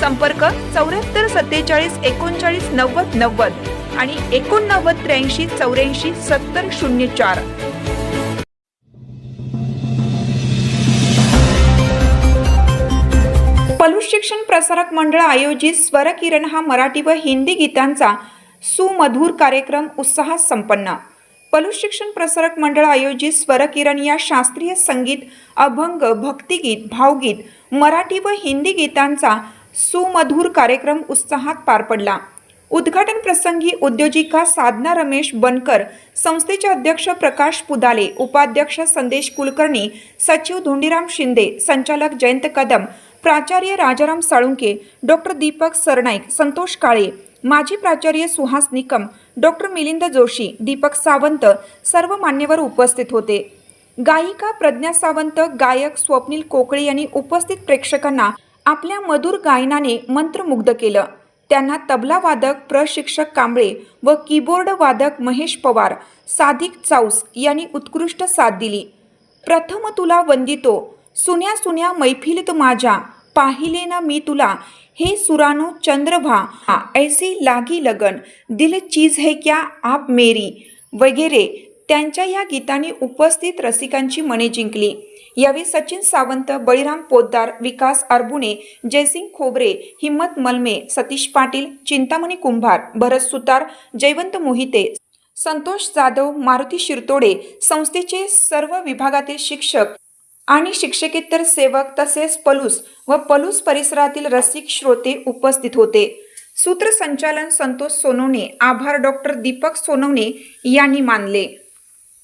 संपर्क चौऱ्याहत्तर सत्तेचाळीस एकोणचाळीस नव्वद नव्वद आणि एकोणनव्वद त्र्याऐंशी चौऱ्याऐंशी सत्तर शून्य चार. पलूस शिक्षण प्रसारक मंडळ आयोजित स्वरकिरण हा मराठी व हिंदी गीतांचा सुमधुर कार्यक्रम उत्साहात संपन्न. पलूस शिक्षण प्रसारक मंडळ आयोजित स्वरकिरण या शास्त्रीय संगीत अभंग भक्तिगीत भावगीत मराठी व हिंदी गीतांचा सुमधुर कार्यक्रम उत्साहात पार पडला. उद्घाटन प्रसंगी उद्योजिका साधना रमेश बनकर संस्थेचे अध्यक्ष प्रकाश पुदाले उपाध्यक्ष संदेश कुलकर्णी सचिव धोंडीराम शिंदे संचालक जयंत कदम प्राचार्य राजाराम साळुंके डॉक्टर दीपक सरनाईक संतोष काळे माजी प्राचार्य सुहास निकम डॉक्टर मिलिंद जोशी दीपक सावंत सर्व मान्यवर उपस्थित होते. गायिका प्रज्ञा सावंत गायक स्वप्नील कोकळे यांनी उपस्थित प्रेक्षकांना आपल्या मधुर गायनाने मंत्रमुग्ध केलं. त्यांना तबला वादक प्रशिक्षक कांबळे व कीबोर्ड वादक महेश पवार साधिक चाऊस यांनी उत्कृष्ट साथ दिली. प्रथम तुला वंदितो सुन्या सुन्या मैफिलीत माझ्या पाहिले ना मी तुला हे सुरानो चंद्रभा ऐसी लागी लगन दिल चीज है क्या आप मेरी वगैरे त्यांच्या या गीतांनी उपस्थित रसिकांची मने जिंकली. यावेळी सचिन सावंत बळीराम पोद्दार विकास अरबुणे जयसिंग खोबरे हिम्मत मलमे सतीश पाटील चिंतामणी कुंभार भरत सुतार जयवंत मोहिते संतोष जाधव मारुती शिरतोडे संस्थेचे सर्व विभागातील शिक्षक आणि शिक्षकेतर सेवक तसेच पलूस व पलूस परिसरातील रसिक श्रोते उपस्थित होते. सूत्रसंचालन संतोष सोनवणे आभार डॉक्टर दीपक सोनवणे यांनी मानले.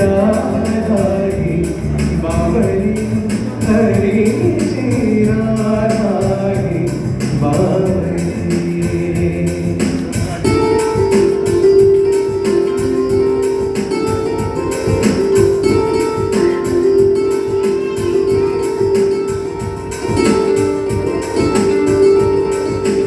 राम हरी बाबरी हरी